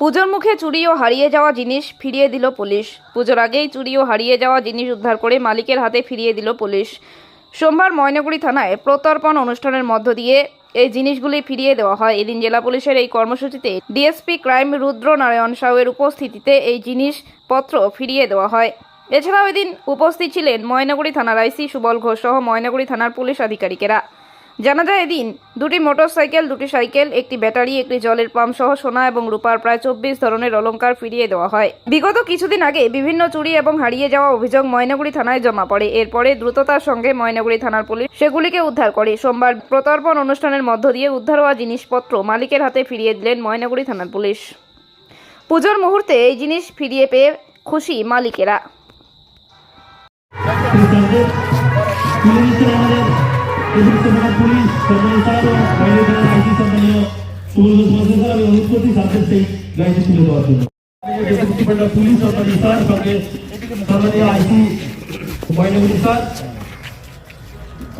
পুজোর মুখে চুরি ও হারিয়ে যাওয়া জিনিস ফিরিয়ে দিল পুলিশ। পুজোর আগেই চুরি ও হারিয়ে যাওয়া জিনিস উদ্ধার করে মালিকের হাতে ফিরিয়ে দিল পুলিশ। সোমবার ময়নাগুড়ি থানায় প্রত্যর্পণ অনুষ্ঠানের মধ্য দিয়ে এই জিনিসগুলি ফিরিয়ে দেওয়া হয়। এদিন জেলা পুলিশের এই কর্মসূচিতে ডিএসপি ক্রাইম রুদ্র নারায়ণ সাউয়ের উপস্থিতিতে এই জিনিসপত্র ফিরিয়ে দেওয়া হয়। এছাড়াও এদিন উপস্থিত ছিলেন ময়নাগুড়ি থানার আইসি সুবল ঘোষ সহ ময়নাগুড়ি থানার পুলিশ আধিকারিকেরা। জানা যায় এদিন দুটি মোটরসাইকেল, দুটি সাইকেল, একটি ব্যাটারি, একটি জলের পাম্প সহ সোনা এবং রূপার প্রায় চব্বিশ ধরনের অলংকার ফিরিয়ে দেওয়া হয়। বিগত কিছুদিন আগে বিভিন্ন চুরি এবং হারিয়ে যাওয়া অভিযোগ ময়নাগুড়ি থানায় জমা পড়ে। এরপরে দ্রুততার সঙ্গে ময়নাগুড়ি থানার পুলিশ সেগুলিকে উদ্ধার করে। সোমবার প্রত্যর্পণ অনুষ্ঠানের মধ্য দিয়ে উদ্ধার হওয়া জিনিসপত্র মালিকের হাতে ফিরিয়ে দিলেন ময়নাগুড়ি থানার পুলিশ। পুজোর মুহূর্তে এই জিনিস ফিরিয়ে পেয়ে খুশি মালিকেরা। অতিরিক্ত থানা পুলিশ সম্মানীয় স্যার ও বাইরে থানার আইসি সম্মানীয় সুবল ঘোষ স্যার আমি অনুরোধ করছি স্যারদের সেই গাড়িটি তুলে দেওয়ার জন্য। পুলিশ সম্মানীয় স্যার সঙ্গে সম্মানীয় আইসি ময়নাগুড়ি স্যার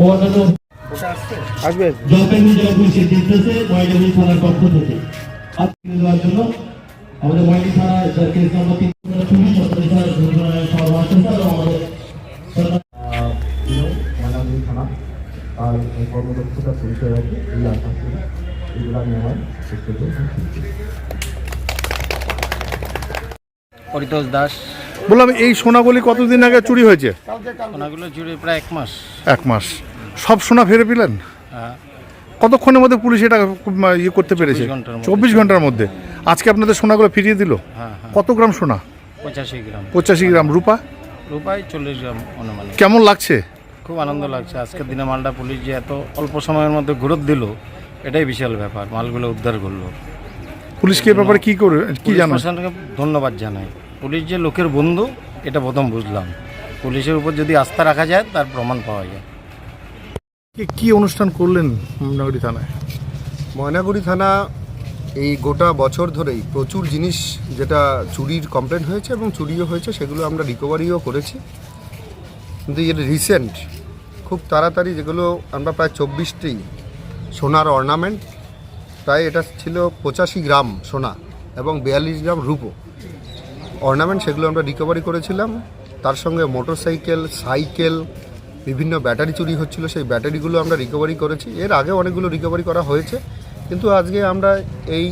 ও অন্যান্য জলপাইগুড়ি জেলা পুলিশের নির্দেশে ময়নাগুড়ি থানার পক্ষ থেকে। হাত তুলে দেওয়ার জন্য আমাদের ময়নাগুড়ি থানা কেস নম্বর তিন পুলিশ সম্মানীয় স্যার সবার মাস্টার স্যার এবং আমাদের ময়নাগুড়ি থানা আর কর্মদক্ষতা পরিচয় রাখি এই আশা করি এগুলো আমি আমার বক্তব্য পরিতোষ দাস। বললাম এই সোনাগুলি কতদিন আগে চুরি হয়েছে? সোনাগুলো জুড়ে প্রায় এক মাস। এক মাস। সব সোনা ফিরে পেলেন? হ্যাঁ, কতক্ষণের মধ্যে পুলিশ এটা ইয়ে করতে পেরেছে? চব্বিশ ঘণ্টার মধ্যে। আজকে আপনাদের সোনাগুলো ফিরিয়ে দিল? হ্যাঁ হ্যাঁ। কত গ্রাম সোনা? পঁচাশি গ্রাম। পঁচাশি গ্রাম। রূপা? রূপায় চল্লিশ গ্রাম অনুমানে কেমন লাগছে? খুব আনন্দ লাগছে। আজকের দিনে মালটা পুলিশ যে এত অল্প সময়ের মধ্যে ঘুরত দিল এটাই বিশাল ব্যাপার মালগুলো উদ্ধার করল। পুলিশকে এ ব্যাপারে কি করে কি জানো প্রশাসনকে ধন্যবাদ জানাই। পুলিশ যে লোকের বন্ধু এটা প্রথম বুঝলাম। পুলিশের উপর যদি আস্থা রাখা যায় তার প্রমাণ পাওয়া যায়। কি- কি অনুষ্ঠান করলেন নগরী থানায়? ময়নাগুড়ি থানা এই গোটা বছর ধরেই প্রচুর জিনিস যেটা চুরির কমপ্লেন হয়েছে এবং চুরিও হয়েছে সেগুলো আমরা রিকভারিও করেছি। কিন্তু এর রিসেন্ট খুব তাড়াতাড়ি যেগুলো আমরা প্রায় চব্বিশটি সোনার অর্নামেন্ট প্রায় এটা ছিল পঁচাশি গ্রাম সোনা এবং বিয়াল্লিশ গ্রাম রূপো। অর্নামেন্ট সেগুলো আমরা রিকভারি করেছিলাম। তার সঙ্গে মোটরসাইকেল সাইকেল বিভিন্ন ব্যাটারি চুরি হচ্ছিল। সেই ব্যাটারিগুলো আমরা রিকভারি করেছি। এর আগে অনেকগুলো রিকভারি করা হয়েছে। কিন্তু আজকে আমরা এই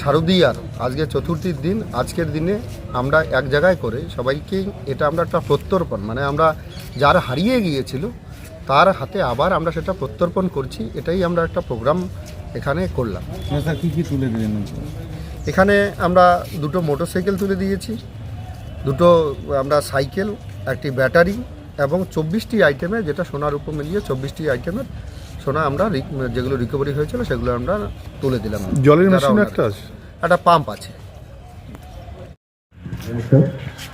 শারদীয়ার আজকে চতুর্থীর দিন আজকের দিনে আমরা এক জায়গায় করে সবাইকেই এটা আমরা একটা প্রত্যর্পণ মানে আমরা যার হারিয়ে গিয়েছিল তার হাতে আবার আমরা সেটা প্রত্যর্পণ করছি এটাই আমরা একটা প্রোগ্রাম এখানে করলাম। কী কী তুলে দিলেন এখানে আমরা দুটো মোটরসাইকেল তুলে দিয়েছি দুটো আমরা সাইকেল একটি ব্যাটারি এবং চব্বিশটি আইটেমে যেটা সোনার উপর মিলিয়ে চব্বিশটি আইটেমের সোনা আমরা যেগুলো রিকভারি হয়েছিল সেগুলো আমরা তুলে দিলাম। জলের মেশিন একটা আছে? একটা পাম্প আছে। নমস্কার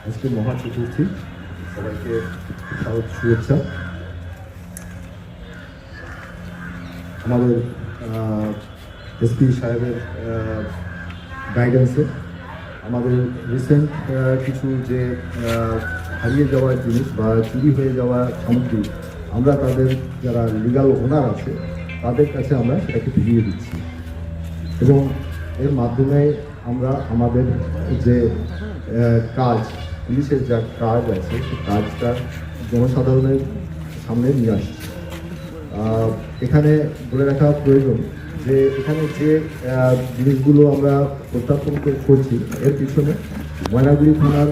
আজকে মহা চতুর্থী সবাইকে স্বাগত শুভেচ্ছা। আমাদের এসপি সাহেবের গাইডেন্সে আমাদের রিসেন্ট কিছু যে হারিয়ে যাওয়া জিনিস বা চুরি হয়ে যাওয়া সামগ্রী আমরা তাদের যারা লিগাল ওনার আছে, তাদের কাছে আমরা সেটাকে ফিরিয়ে দিচ্ছি। এবং এর মাধ্যমে আমরা আমাদের যে কাজ, পুলিশের যা কাজ আছে, সেই কাজটা জনসাধারণের সামনে নিয়ে আসছে। এখানে বলে রাখা প্রয়োজন যে, এখানে যে জিনিসগুলো আমরা প্রত্যাপন করছি, এর পিছনে ময়নাগুড়ি থানার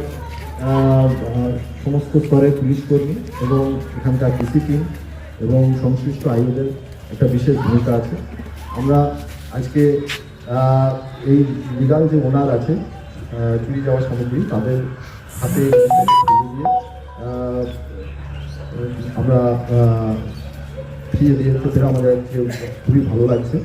সমস্ত স্তরে পুলিশ কর্মী এবং এখানকার ডিসিপ্লিন এবং সংশ্লিষ্ট আইনের একটা বিশেষ ভূমিকা আছে। আমরা আজকে এই লিগাল যে ওনার আছে চুরি যাওয়া সামগ্রী, তাদের হাতে আমরা ফিরিয়ে দিয়ে আমাদের খুবই ভালো লাগছে।